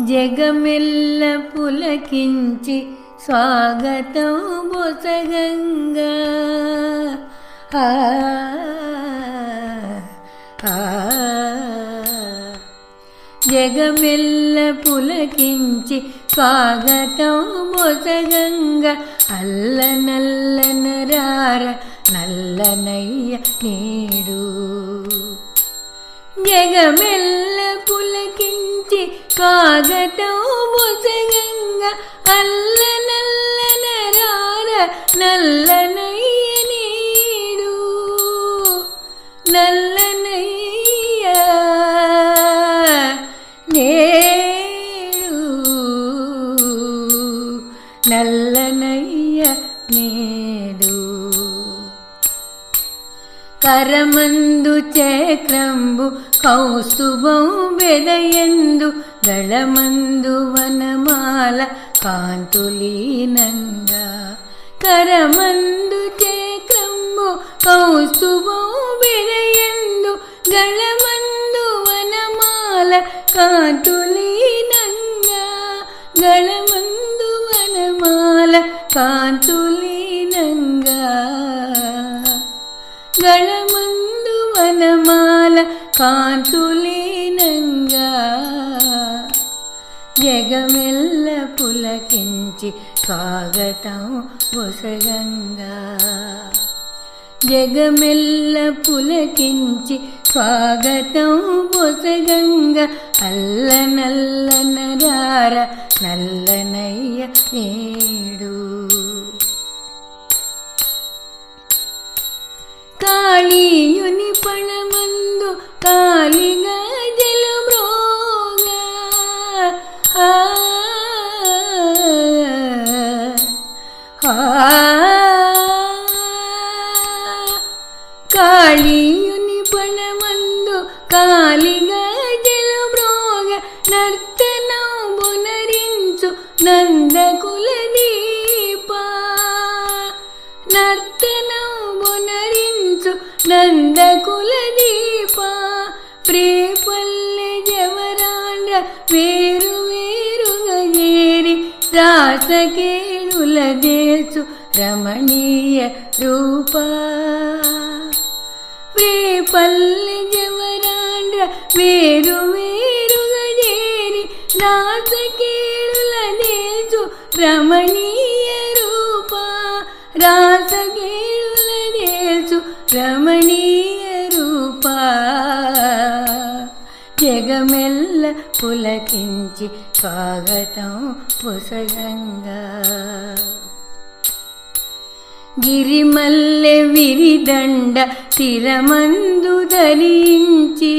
జగమెల్ల పులకించి స్వాగతం బొసగంగా. జగమెల్ల పులకించి స్వాగతం బొసగంగ. అల్ల నల్లన రార నల్లనయ్య నీడు. జగమెల్ల పులకించి స్వాగతం బొసగంగ అల్ల నల్లన రార నల్లనయ్య నీడు నల్లనయ్య నేడు కరమందు చక్రంబు కౌస్తుభం బెదయందు గళమందు వనమాల కాంతులీనంగా కరమందు చక్రంబు కౌస్తుభం బెదయందు గళమందు వనమాల కాంతులీనంగా గళమందు వనమాల కాంతులీనంగా గళ వనమాల కాంతులీనంగా జగమెల్ల పులకించి స్వాగతం బొసగంగా జగమెల్ల పులకించి స్వాగతం పొసగంగ అల్ల నల్ల రార నల్లనయ్య నేడు. కాళీయు పణమందు కాలిగా జలమ్రోగా ఆ, ఆ, కాళీయుని పణమందు కాలిగా జలమ్రోగ నర్తనం బునరించు నందకుల బునరించు నందకుల దీప ప్రేపల్లె జవరాండ వేరు వేరుగా చేరి రాసకేళుల దేశు రమణీయ రూప. ప్రేపల్లె జవరాండ్ర వేరు వేరుగా చేరి రాసకేళుల రమణీయ రూప జగమెల్ల పులకించి స్వాగతం పుసగంగా గిరిమల్లె విరిదండ తిరమందు ధరించి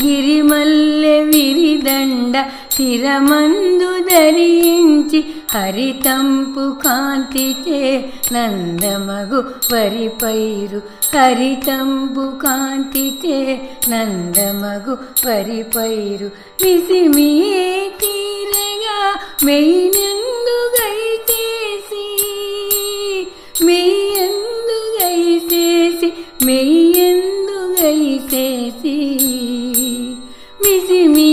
గిరిమల్లె విరిదండ శిరమందు ధరించి హరితంపు కాంతిచే నందమగు పరిపైరు హరితంపు కాంతిచే నందమగు పరిపైరు మిసిమియే తీరగా మెయినందుగై చేసి మెయ్యందుగై చేసి మెయ్యందుగై చేసి విసిమీ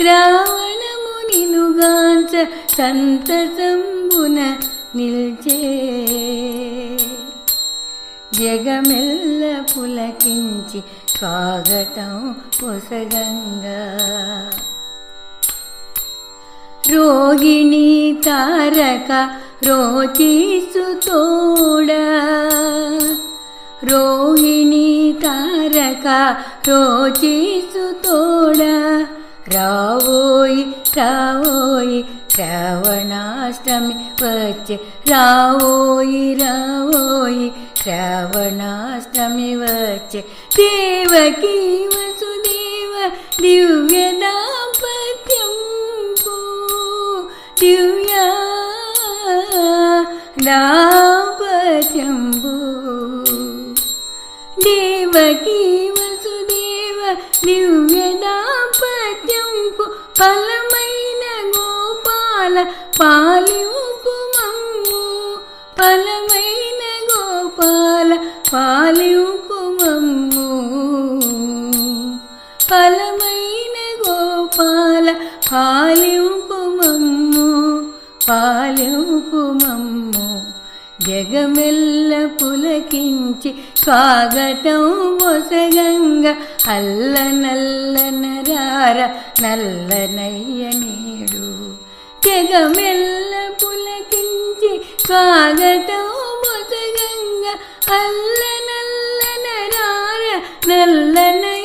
నిల్చే సంతసంబున నిల్చే. జగమెల్ల పులకించి స్వాగతం పొసగంగా. రోగిణి తారక రోచీసు తోడ. రోహిణి తారక రోచీసు రావోయి రావోయి శ్రావణాష్టమి వచ్చే. రావోయి రావోయి శ్రావణాష్టమి వచ్చే. దేవకీ వసుదేవ దివ్య దాంపత్యం దివ్య దాంపత్యం దేవకీ నివ్యదాపత్యంపు ఫలమైన గోపాల పాలింపు మమ్ము. ఫలమైన గోపాల పాలింపు మమ్ము. ఫలమైన గోపాల పాలింపు మమ్ము. పాలింపు జగమెల్ల పులకించి స్వాగతం ఒసగంగ అల్ల నల్ల నరార నల్లనయ్య నేడు. జగమెల్ల పులకించి స్వాగతం ఒసగంగ అల్ల నల్ల నరార నల్లనయ్య